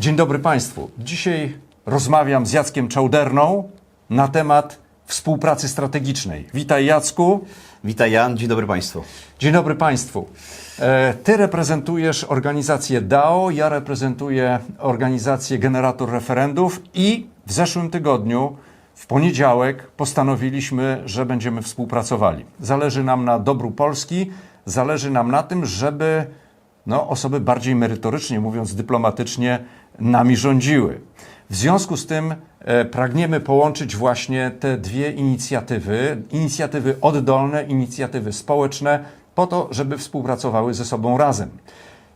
Dzień dobry Państwu. Dzisiaj rozmawiam z Jackiem Czałderną na temat współpracy strategicznej. Witaj Jacku. Witaj Jan, dzień dobry Państwu. Dzień dobry Państwu. E, Ty reprezentujesz organizację DAO, ja reprezentuję organizację Generator Referendów i w zeszłym tygodniu, w poniedziałek, postanowiliśmy, że będziemy współpracowali. Zależy nam na dobru Polski, zależy nam na tym, żeby no, osoby bardziej merytorycznie, mówiąc dyplomatycznie, nami rządziły. W związku z tym e, pragniemy połączyć właśnie te dwie inicjatywy, inicjatywy oddolne, inicjatywy społeczne, po to, żeby współpracowały ze sobą razem.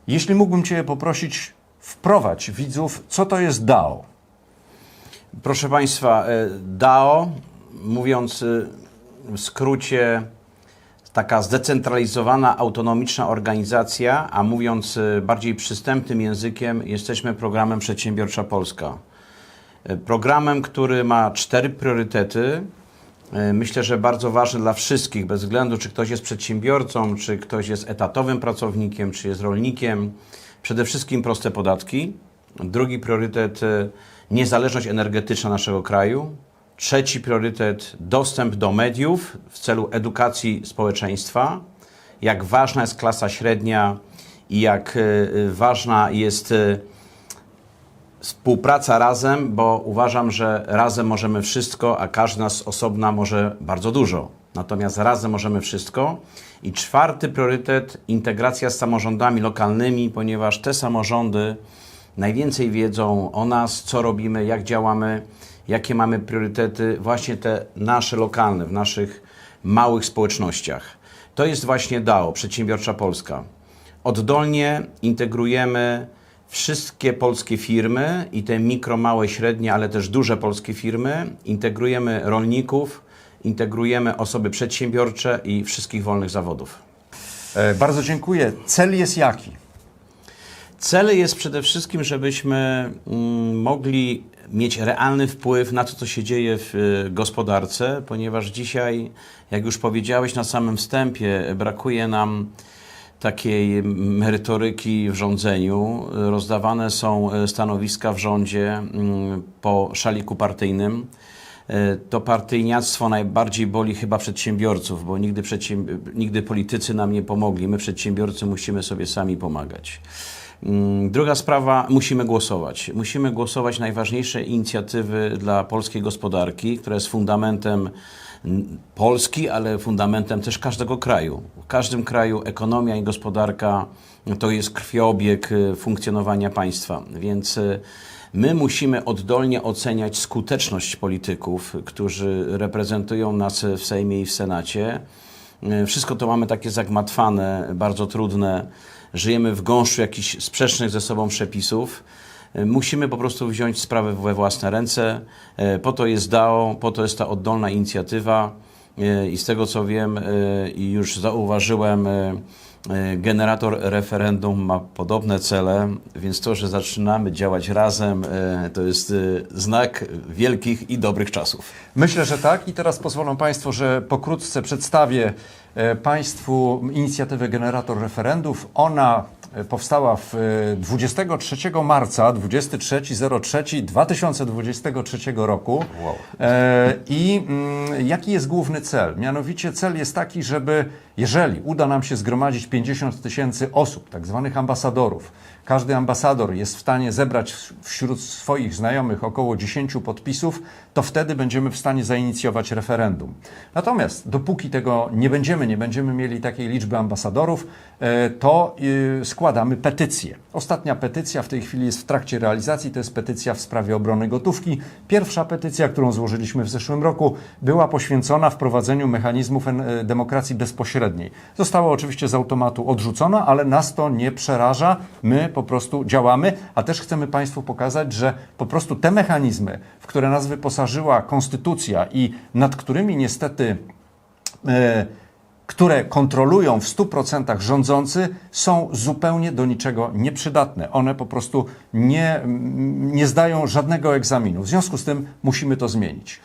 Jeśli mógłbym Cię poprosić, wprowadź widzów, co to jest DAO. Proszę Państwa, e, DAO, mówiąc e, w skrócie, taka zdecentralizowana, autonomiczna organizacja, a mówiąc e, bardziej przystępnym językiem, jesteśmy programem Przedsiębiorcza Polska. E, Programem, który ma cztery priorytety. E, Myślę, że bardzo ważne dla wszystkich, bez względu czy ktoś jest przedsiębiorcą, czy ktoś jest etatowym pracownikiem, czy jest rolnikiem. Przede wszystkim proste podatki. Drugi priorytet niezależność energetyczna naszego kraju. Trzeci priorytet dostęp do mediów w celu edukacji społeczeństwa. Jak ważna jest klasa średnia i jak e, ważna jest e, współpraca razem, bo uważam, że razem możemy wszystko, a każdy nas z osobna może bardzo dużo. Natomiast razem możemy wszystko. I czwarty priorytet integracja z samorządami lokalnymi, ponieważ te samorządy najwięcej wiedzą o nas, co robimy, jak działamy, jakie mamy priorytety, właśnie te nasze lokalne, w naszych małych społecznościach. To jest właśnie DAO, Przedsiębiorcza Polska. Oddolnie integrujemy wszystkie polskie firmy i te mikro, małe, średnie, ale też duże polskie firmy. Integrujemy rolników, integrujemy osoby przedsiębiorcze i wszystkich wolnych zawodów. E, Bardzo dziękuję. Cel jest jaki? Cel jest przede wszystkim, żebyśmy mm, mogli mieć realny wpływ na to, co się dzieje w y, gospodarce, ponieważ dzisiaj, jak już powiedziałeś na samym wstępie, brakuje nam takiej merytoryki w rządzeniu. Rozdawane są y, stanowiska w rządzie mm, po szaliku partyjnym. Y, To partyjniactwo najbardziej boli chyba przedsiębiorców, bo nigdy, przedsięb- nigdy politycy nam nie pomogli. My, przedsiębiorcy, musimy sobie sami pomagać. Mm, Druga sprawa, musimy głosować. Musimy głosować najważniejsze inicjatywy dla polskiej gospodarki, która jest fundamentem Polski, ale fundamentem też każdego kraju. W każdym kraju ekonomia i gospodarka to jest krwiobieg y, funkcjonowania państwa, więc y, my musimy oddolnie oceniać skuteczność polityków, którzy reprezentują nas w Sejmie i w Senacie. Y, Wszystko to mamy takie zagmatwane, bardzo trudne. Żyjemy w gąszczu jakichś sprzecznych ze sobą przepisów. Y, Musimy po prostu wziąć sprawę we własne ręce. Y, Po to jest DAO, po to jest ta oddolna inicjatywa. I z tego co wiem i już zauważyłem, generator referendum ma podobne cele, więc to, że zaczynamy działać razem, y, to jest y, znak wielkich i dobrych czasów. Myślę, że tak. I teraz pozwolą Państwo, że pokrótce przedstawię e, Państwu inicjatywę Generator Referendów. Ona e, powstała w e, 23 marca, 23.03.2023 roku. Wow. E, I mm, jaki jest główny cel? Mianowicie cel jest taki, żeby jeżeli uda nam się zgromadzić 50 tysięcy osób, tak zwanych ambasadorów, każdy ambasador jest w stanie zebrać wśród swoich znajomych około 10 podpisów, to wtedy będziemy w stanie zainicjować referendum. Natomiast dopóki tego nie będziemy, nie będziemy mieli takiej liczby ambasadorów, e, to y, składamy petycję. Ostatnia petycja w tej chwili jest w trakcie realizacji, to jest petycja w sprawie obrony gotówki. Pierwsza petycja, którą złożyliśmy w zeszłym roku, była poświęcona wprowadzeniu mechanizmów e, demokracji bezpośredniej. Została oczywiście z automatu odrzucona, ale nas to nie przeraża. My po prostu działamy, a też chcemy Państwu pokazać, że po prostu te mechanizmy, w które nas wyposażyła konstytucja i nad którymi niestety e, które kontrolują w 100% rządzący, są zupełnie do niczego nieprzydatne. One po prostu nie, nie zdają żadnego egzaminu. W związku z tym musimy to zmienić.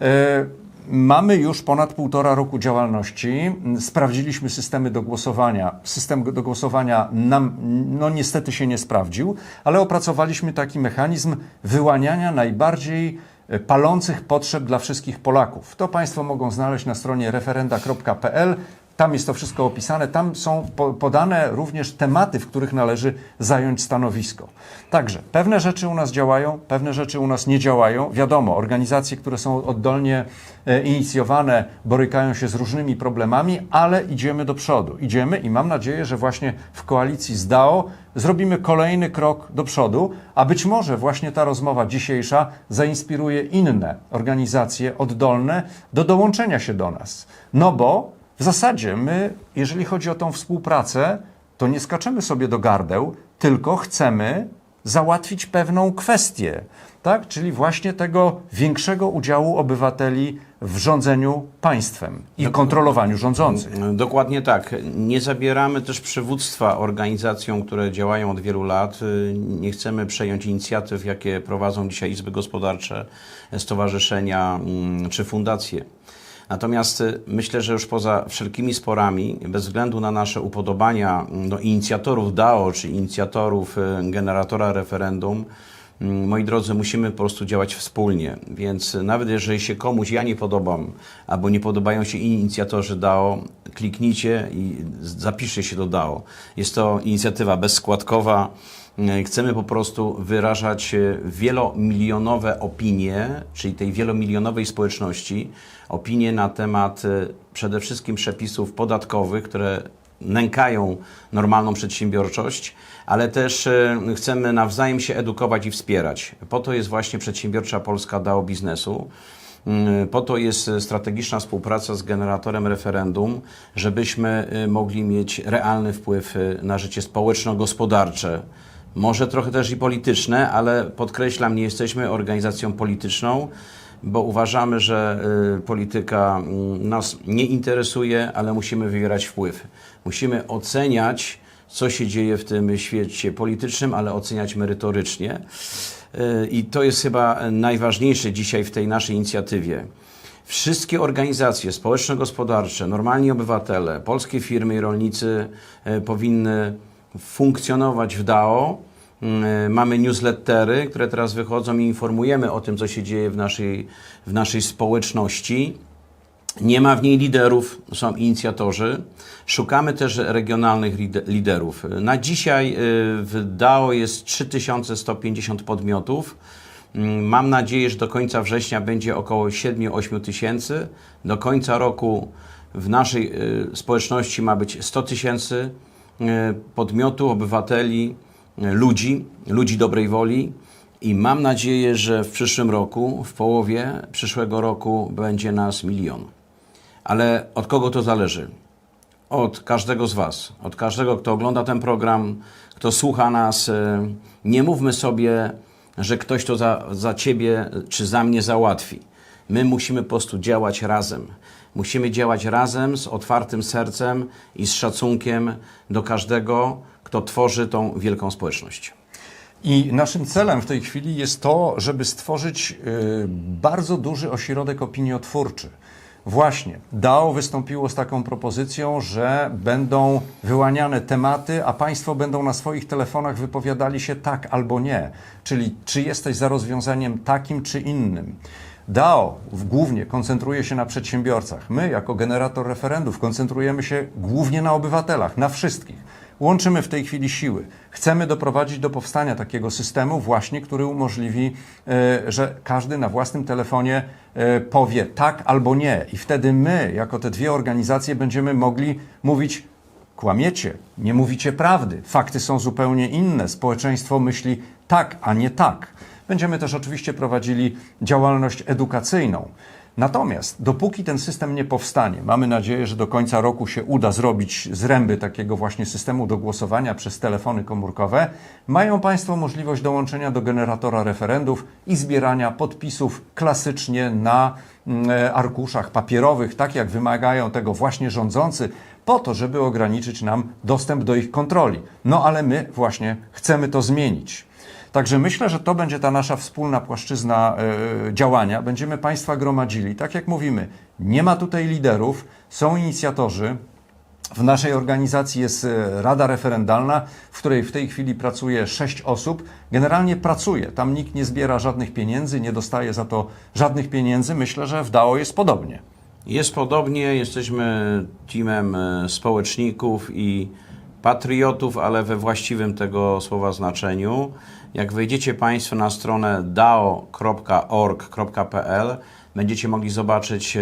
E, Mamy już ponad półtora roku działalności. Sprawdziliśmy systemy do głosowania. System do głosowania nam no, niestety się nie sprawdził, ale opracowaliśmy taki mechanizm wyłaniania najbardziej e, palących potrzeb dla wszystkich Polaków. To Państwo mogą znaleźć na stronie referenda.pl. Tam jest to wszystko opisane. Tam są po, podane również tematy, w których należy zająć stanowisko. Także pewne rzeczy u nas działają, pewne rzeczy u nas nie działają. Wiadomo, organizacje, które są oddolnie e, inicjowane, borykają się z różnymi problemami, ale idziemy do przodu. Idziemy i mam nadzieję, że właśnie w koalicji z DAO zrobimy kolejny krok do przodu, a być może właśnie ta rozmowa dzisiejsza zainspiruje inne organizacje oddolne do dołączenia się do nas. No bo w zasadzie my, jeżeli chodzi o tą współpracę, to nie skaczemy sobie do gardeł, tylko chcemy załatwić pewną kwestię, tak? czyli właśnie tego większego udziału obywateli w rządzeniu państwem i kontrolowaniu rządzących. Dokładnie tak. Nie zabieramy też przywództwa organizacjom, które działają od wielu lat. Nie chcemy przejąć inicjatyw, jakie prowadzą dzisiaj izby gospodarcze, stowarzyszenia mm, czy fundacje. Natomiast y, myślę, że już poza wszelkimi sporami, bez względu na nasze upodobania mm, do inicjatorów DAO czy inicjatorów y, generatora referendum, mm, moi drodzy, musimy po prostu działać wspólnie. Więc y, nawet jeżeli się komuś ja nie podobam, albo nie podobają się inicjatorzy DAO, kliknijcie i zapiszcie się do DAO. Jest to inicjatywa bezskładkowa. Y, Chcemy po prostu wyrażać y, wielomilionowe opinie, czyli tej wielomilionowej społeczności, opinie na temat y, przede wszystkim przepisów podatkowych, które nękają normalną przedsiębiorczość, ale też chcemy nawzajem się edukować i wspierać. Po to jest właśnie Przedsiębiorcza Polska DAO Biznesu. Y, Po to jest strategiczna współpraca z generatorem referendum, żebyśmy mogli mieć realny wpływ na życie społeczno-gospodarcze. Może trochę też i polityczne, ale podkreślam, nie jesteśmy organizacją polityczną, bo uważamy, że y, polityka mm, nas nie interesuje, ale musimy wywierać wpływ. Musimy oceniać, co się dzieje w tym świecie politycznym, ale oceniać merytorycznie. Y, I to jest chyba najważniejsze dzisiaj w tej naszej inicjatywie. Wszystkie organizacje społeczno-gospodarcze, normalni obywatele, polskie firmy i rolnicy y, powinny funkcjonować w DAO. Y, Mamy newslettery, które teraz wychodzą i informujemy o tym, co się dzieje w naszej, w naszej społeczności. Nie ma w niej liderów, są inicjatorzy. Szukamy też regionalnych lide- liderów. Na dzisiaj y, w DAO jest 3150 podmiotów. Mm, Mam nadzieję, że do końca września będzie około 7-8 tysięcy. Do końca roku w naszej y, społeczności ma być 100 tysięcy y, podmiotów, obywateli, y, ludzi, ludzi dobrej woli. I mam nadzieję, że w przyszłym roku, w połowie przyszłego roku będzie nas milion. Ale od kogo to zależy? Od każdego z Was, od każdego, kto ogląda ten program, kto słucha nas. e, Nie mówmy sobie, że ktoś to za, za Ciebie czy za mnie załatwi. My musimy po prostu działać razem. Musimy działać razem z otwartym sercem i z szacunkiem do każdego, kto tworzy tą wielką społeczność. I naszym celem w tej chwili jest to, żeby stworzyć y, bardzo duży ośrodek opiniotwórczy. Właśnie DAO wystąpiło z taką propozycją, że będą wyłaniane tematy, a Państwo będą na swoich telefonach wypowiadali się tak albo nie. Czyli czy jesteś za rozwiązaniem takim czy innym. DAO głównie koncentruje się na przedsiębiorcach. My, jako generator referendów, koncentrujemy się głównie na obywatelach, na wszystkich. Łączymy w tej chwili siły. Chcemy doprowadzić do powstania takiego systemu, właśnie, który umożliwi, e, że każdy na własnym telefonie e, powie tak albo nie. I wtedy my, jako te dwie organizacje, będziemy mogli mówić: kłamiecie, nie mówicie prawdy, fakty są zupełnie inne, społeczeństwo myśli tak, a nie tak. Będziemy też oczywiście prowadzili działalność edukacyjną. Natomiast dopóki ten system nie powstanie, mamy nadzieję, że do końca roku się uda zrobić zręby takiego właśnie systemu do głosowania przez telefony komórkowe, mają Państwo możliwość dołączenia do generatora referendów i zbierania podpisów klasycznie na mm, e, arkuszach papierowych, tak jak wymagają tego właśnie rządzący, po to, żeby ograniczyć nam dostęp do ich kontroli. No ale my właśnie chcemy to zmienić. Także myślę, że to będzie ta nasza wspólna płaszczyzna e, działania. Będziemy Państwa gromadzili. Tak jak mówimy, nie ma tutaj liderów, są inicjatorzy. W naszej organizacji jest e, Rada Referendalna, w której w tej chwili pracuje sześć osób. Generalnie pracuje. Tam nikt nie zbiera żadnych pieniędzy, nie dostaje za to żadnych pieniędzy. Myślę, że w DAO jest podobnie. Jest podobnie, jesteśmy teamem e, społeczników i patriotów, ale we właściwym tego słowa znaczeniu. Jak wejdziecie Państwo na stronę dao.org.pl, będziecie mogli zobaczyć, e,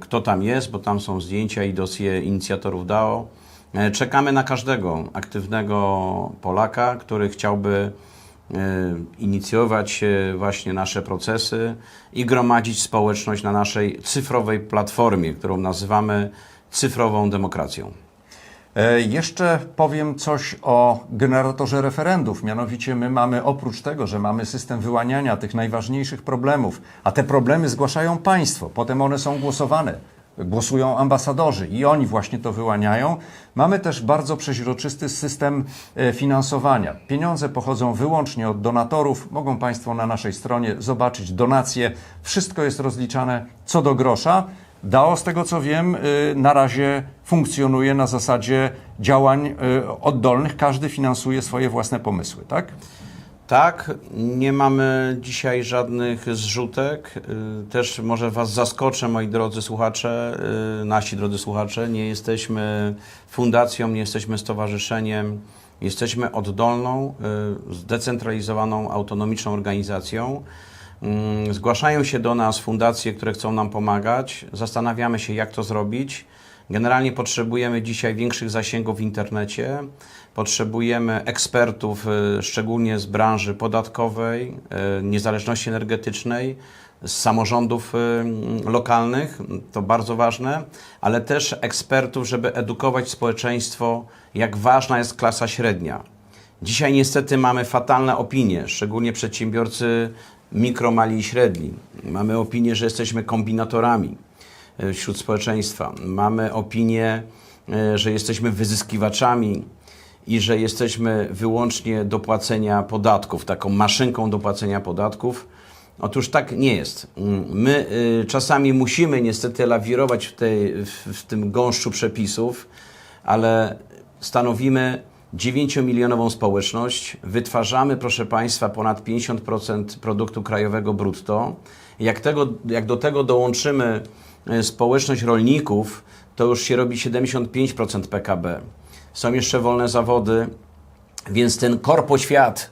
kto tam jest, bo tam są zdjęcia i dosje inicjatorów DAO. E, Czekamy na każdego aktywnego Polaka, który chciałby e, inicjować właśnie nasze procesy i gromadzić społeczność na naszej cyfrowej platformie, którą nazywamy cyfrową demokracją. E, Jeszcze powiem coś o generatorze referendów. Mianowicie my mamy, oprócz tego, że mamy system wyłaniania tych najważniejszych problemów, a te problemy zgłaszają państwo, potem one są głosowane, głosują ambasadorzy i oni właśnie to wyłaniają. Mamy też bardzo przeźroczysty system e, finansowania. Pieniądze pochodzą wyłącznie od donatorów. Mogą Państwo na naszej stronie zobaczyć donacje. Wszystko jest rozliczane co do grosza. DAO, z tego co wiem, y, na razie funkcjonuje na zasadzie działań y, oddolnych. Każdy finansuje swoje własne pomysły, tak? Tak, nie mamy dzisiaj żadnych zrzutek. Y, Też może Was zaskoczę, moi drodzy słuchacze, nasi drodzy słuchacze. Nie jesteśmy fundacją, nie jesteśmy stowarzyszeniem. Jesteśmy oddolną, zdecentralizowaną, autonomiczną organizacją. Mm, Zgłaszają się do nas fundacje, które chcą nam pomagać. Zastanawiamy się, jak to zrobić. Generalnie potrzebujemy dzisiaj większych zasięgów w internecie. Potrzebujemy ekspertów, y, szczególnie z branży podatkowej, y, niezależności energetycznej, z samorządów y, mm, lokalnych, to bardzo ważne, ale też ekspertów, żeby edukować społeczeństwo, jak ważna jest klasa średnia. Dzisiaj niestety mamy fatalne opinie, szczególnie przedsiębiorcy mikro, mali i średni. Mamy opinię, że jesteśmy kombinatorami e, wśród społeczeństwa. Mamy opinię, e, że jesteśmy wyzyskiwaczami i że jesteśmy wyłącznie do płacenia podatków, taką maszynką do płacenia podatków. Otóż tak nie jest. Mm, My y, czasami musimy niestety lawirować w, tej, w, w tym gąszczu przepisów, ale stanowimy 9-milionową społeczność, wytwarzamy, proszę Państwa, ponad 50% produktu krajowego brutto. Jak, tego, jak do tego dołączymy y, społeczność rolników, to już się robi 75% PKB. Są jeszcze wolne zawody, więc ten korpoświat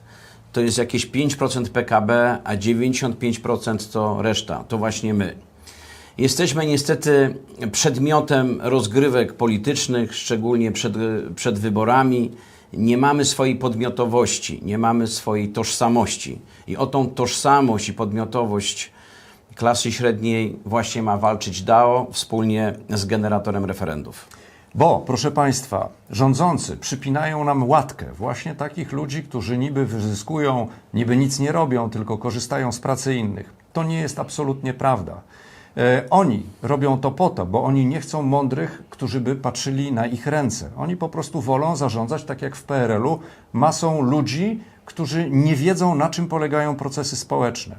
to jest jakieś 5% PKB, a 95% to reszta, to właśnie my. Jesteśmy niestety przedmiotem rozgrywek politycznych, szczególnie przed, przed wyborami. Nie mamy swojej podmiotowości, nie mamy swojej tożsamości. I o tą tożsamość i podmiotowość klasy średniej właśnie ma walczyć DAO wspólnie z generatorem referendów. Bo, proszę Państwa, rządzący przypinają nam łatkę właśnie takich ludzi, którzy niby wyzyskują, niby nic nie robią, tylko korzystają z pracy innych. To nie jest absolutnie prawda. E, oni robią to po to, bo oni nie chcą mądrych, którzy by patrzyli na ich ręce. Oni po prostu wolą zarządzać, tak jak w PRL-u, masą ludzi, którzy nie wiedzą, na czym polegają procesy społeczne.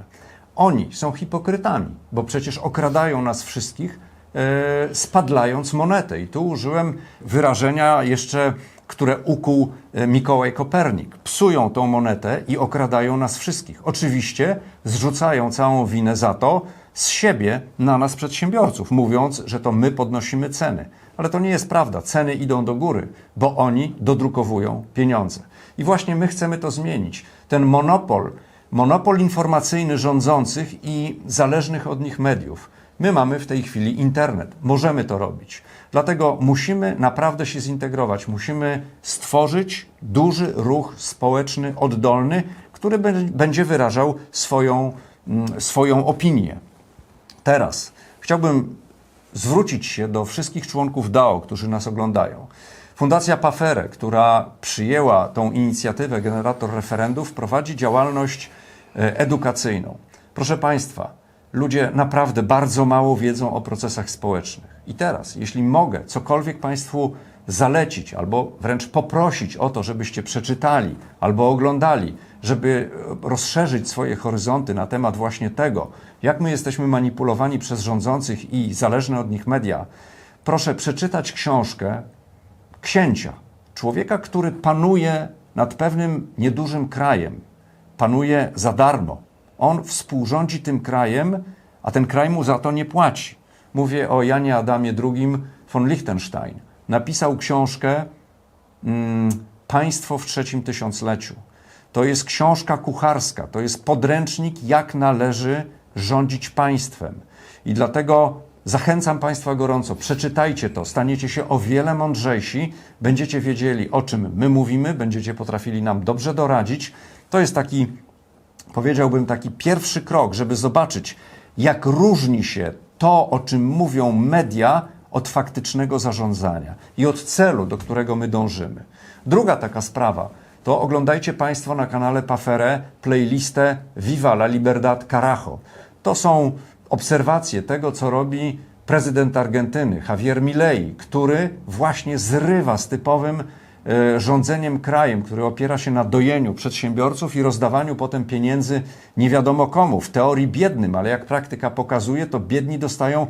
Oni są hipokrytami, bo przecież okradają nas wszystkich, e, spadlając monetę. I tu użyłem wyrażenia jeszcze, które ukuł e, Mikołaj Kopernik. Psują tą monetę i okradają nas wszystkich. Oczywiście zrzucają całą winę za to z siebie na nas przedsiębiorców, mówiąc, że to my podnosimy ceny. Ale to nie jest prawda. Ceny idą do góry, bo oni dodrukowują pieniądze. I właśnie my chcemy to zmienić. Ten monopol, monopol informacyjny rządzących i zależnych od nich mediów. My mamy w tej chwili internet, możemy to robić. Dlatego musimy naprawdę się zintegrować, musimy stworzyć duży ruch społeczny, oddolny, który bę- będzie wyrażał swoją, mm, swoją opinię. Teraz chciałbym zwrócić się do wszystkich członków DAO, którzy nas oglądają. Fundacja Pafere, która przyjęła tą inicjatywę Generator Referendów, prowadzi działalność e, edukacyjną. Proszę Państwa, ludzie naprawdę bardzo mało wiedzą o procesach społecznych. I teraz, jeśli mogę cokolwiek Państwu zalecić albo wręcz poprosić o to, żebyście przeczytali albo oglądali żeby e, rozszerzyć swoje horyzonty na temat właśnie tego, jak my jesteśmy manipulowani przez rządzących i zależne od nich media, proszę przeczytać książkę księcia, człowieka, który panuje nad pewnym niedużym krajem, panuje za darmo. On współrządzi tym krajem, a ten kraj mu za to nie płaci. Mówię o Janie Adamie II von Liechtenstein. Napisał książkę mm, Państwo w trzecim tysiącleciu. To jest książka kucharska, to jest podręcznik, jak należy rządzić państwem. I dlatego zachęcam Państwa gorąco, przeczytajcie to, staniecie się o wiele mądrzejsi, będziecie wiedzieli, o czym my mówimy, będziecie potrafili nam dobrze doradzić. To jest taki, powiedziałbym, taki pierwszy krok, żeby zobaczyć, jak różni się to, o czym mówią media, od faktycznego zarządzania i od celu, do którego my dążymy. Druga taka sprawa, to oglądajcie Państwo na kanale Pafere playlistę Viva la Libertad Carajo. To są obserwacje tego, co robi prezydent Argentyny, Javier Milei, który właśnie zrywa z typowym e, rządzeniem krajem, który opiera się na dojeniu przedsiębiorców i rozdawaniu potem pieniędzy nie wiadomo komu. W teorii biednym, ale jak praktyka pokazuje, to biedni dostają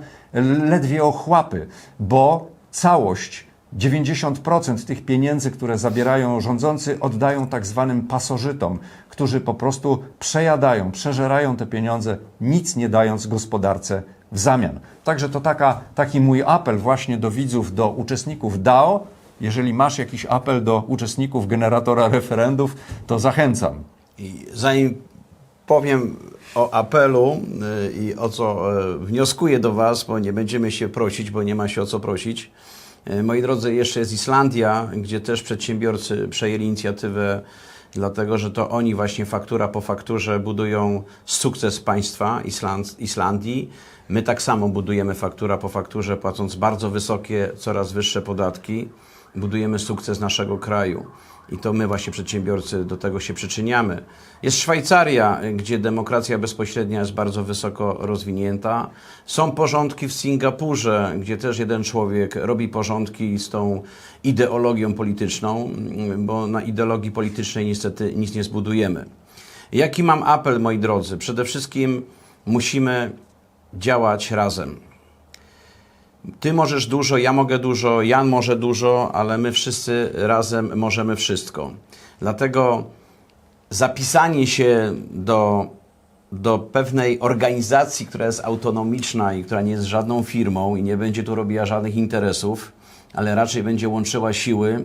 ledwie ochłapy, bo całość 90% tych pieniędzy, które zabierają rządzący, oddają tak zwanym pasożytom, którzy po prostu przejadają, przeżerają te pieniądze, nic nie dając gospodarce w zamian. Także to taka, taki mój apel właśnie do widzów, do uczestników DAO. Jeżeli masz jakiś apel do uczestników generatora referendów, to zachęcam. I zanim powiem o apelu y, i o co y, wnioskuję do Was, bo nie będziemy się prosić, bo nie ma się o co prosić. Y, Moi drodzy, jeszcze jest Islandia, gdzie też przedsiębiorcy przejęli inicjatywę, dlatego że to oni właśnie faktura po fakturze budują sukces państwa Island, Islandii. My tak samo budujemy faktura po fakturze, płacąc bardzo wysokie, coraz wyższe podatki, budujemy sukces naszego kraju. I to my właśnie przedsiębiorcy do tego się przyczyniamy. Jest Szwajcaria, gdzie demokracja bezpośrednia jest bardzo wysoko rozwinięta. Są porządki w Singapurze, gdzie też jeden człowiek robi porządki z tą ideologią polityczną, bo na ideologii politycznej niestety nic nie zbudujemy. Jaki mam apel, moi drodzy? Przede wszystkim musimy działać razem. Ty możesz dużo, ja mogę dużo, Jan może dużo, ale my wszyscy razem możemy wszystko. Dlatego zapisanie się do, do pewnej organizacji, która jest autonomiczna i która nie jest żadną firmą i nie będzie tu robiła żadnych interesów, ale raczej będzie łączyła siły,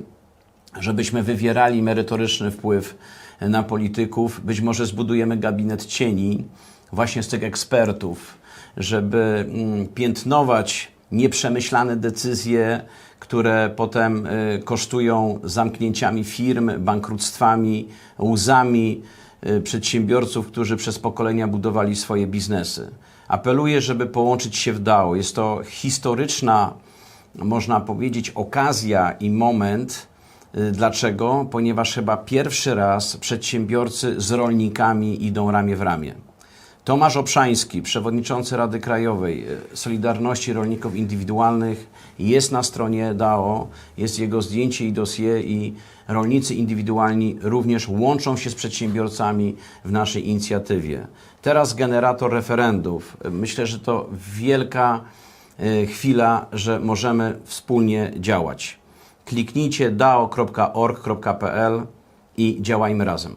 żebyśmy wywierali merytoryczny wpływ na polityków. Być może zbudujemy gabinet cieni właśnie z tych ekspertów, żeby mm, piętnować nieprzemyślane decyzje, które potem y, kosztują zamknięciami firm, bankructwami, łzami y, przedsiębiorców, którzy przez pokolenia budowali swoje biznesy. Apeluję, żeby połączyć się w DAO. Jest to historyczna, można powiedzieć, okazja i moment. Y, Dlaczego? Ponieważ chyba pierwszy raz przedsiębiorcy z rolnikami idą ramię w ramię. Tomasz Obszański, przewodniczący Rady Krajowej e, Solidarności Rolników Indywidualnych, jest na stronie DAO, jest jego zdjęcie i dosie i rolnicy indywidualni również łączą się z przedsiębiorcami w naszej inicjatywie. Teraz generator referendów. Myślę, że to wielka e, chwila, że możemy wspólnie działać. Kliknijcie dao.org.pl i działajmy razem.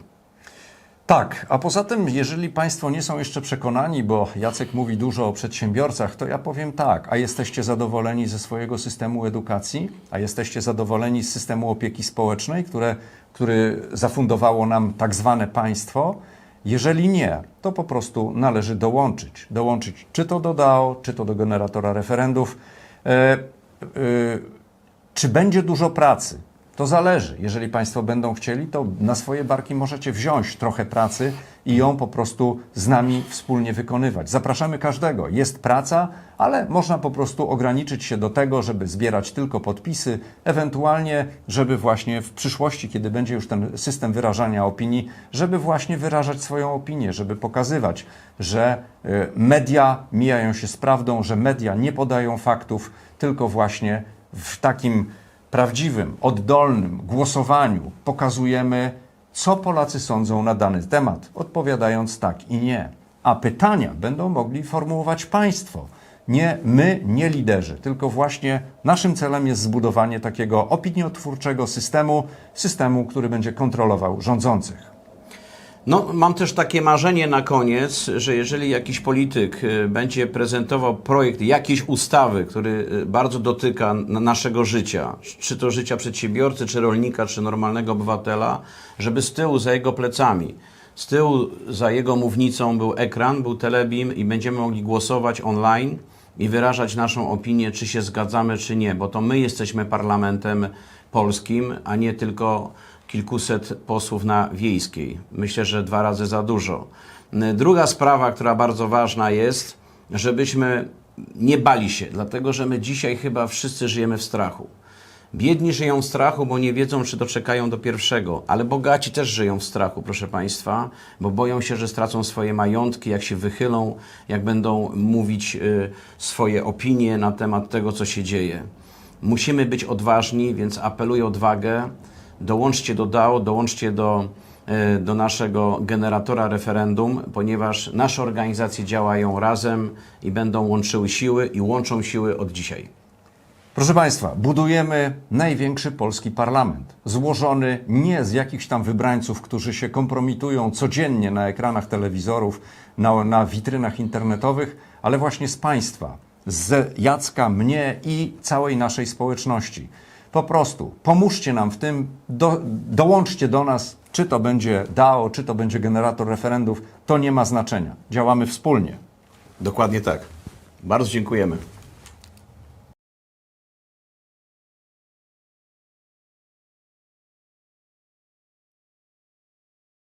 Tak, a poza tym, jeżeli Państwo nie są jeszcze przekonani, bo Jacek mówi dużo o przedsiębiorcach, to ja powiem tak, a jesteście zadowoleni ze swojego systemu edukacji, a jesteście zadowoleni z systemu opieki społecznej, które, który zafundowało nam tak zwane państwo? Jeżeli nie, to po prostu należy dołączyć. Dołączyć czy to do DAO, czy to do generatora referendów. E, e, czy będzie dużo pracy? To zależy. Jeżeli Państwo będą chcieli, to na swoje barki możecie wziąć trochę pracy i ją po prostu z nami wspólnie wykonywać. Zapraszamy każdego. Jest praca, ale można po prostu ograniczyć się do tego, żeby zbierać tylko podpisy, ewentualnie, żeby właśnie w przyszłości, kiedy będzie już ten system wyrażania opinii, żeby właśnie wyrażać swoją opinię, żeby pokazywać, że y, media mijają się z prawdą, że media nie podają faktów, tylko właśnie w takim prawdziwym, oddolnym głosowaniu pokazujemy, co Polacy sądzą na dany temat, odpowiadając tak i nie. A pytania będą mogli formułować Państwo. Nie my, nie liderzy, tylko właśnie naszym celem jest zbudowanie takiego opiniotwórczego systemu, systemu, który będzie kontrolował rządzących. No, mam też takie marzenie na koniec, że jeżeli jakiś polityk y, będzie prezentował projekt jakiejś ustawy, który y, bardzo dotyka naszego życia, czy to życia przedsiębiorcy, czy rolnika, czy normalnego obywatela, żeby z tyłu, za jego plecami, z tyłu, za jego mównicą był ekran, był telebim i będziemy mogli głosować online i wyrażać naszą opinię, czy się zgadzamy, czy nie, bo to my jesteśmy parlamentem polskim, a nie tylko kilkuset posłów na wiejskiej. Myślę, że dwa razy za dużo. Druga sprawa, która bardzo ważna jest, żebyśmy nie bali się, dlatego że my dzisiaj chyba wszyscy żyjemy w strachu. Biedni żyją w strachu, bo nie wiedzą, czy doczekają do pierwszego, ale bogaci też żyją w strachu, proszę Państwa, bo boją się, że stracą swoje majątki, jak się wychylą, jak będą mówić y, swoje opinie na temat tego, co się dzieje. Musimy być odważni, więc apeluję o odwagę. Dołączcie do DAO, dołączcie do, y, do naszego generatora referendum, ponieważ nasze organizacje działają razem i będą łączyły siły i łączą siły od dzisiaj. Proszę Państwa, budujemy największy polski parlament, złożony nie z jakichś tam wybrańców, którzy się kompromitują codziennie na ekranach telewizorów, na, na witrynach internetowych, ale właśnie z Państwa, z Jacka, mnie i całej naszej społeczności. Po prostu pomóżcie nam w tym, do, dołączcie do nas, czy to będzie DAO, czy to będzie generator referendów, to nie ma znaczenia. Działamy wspólnie. Dokładnie tak. Bardzo dziękujemy.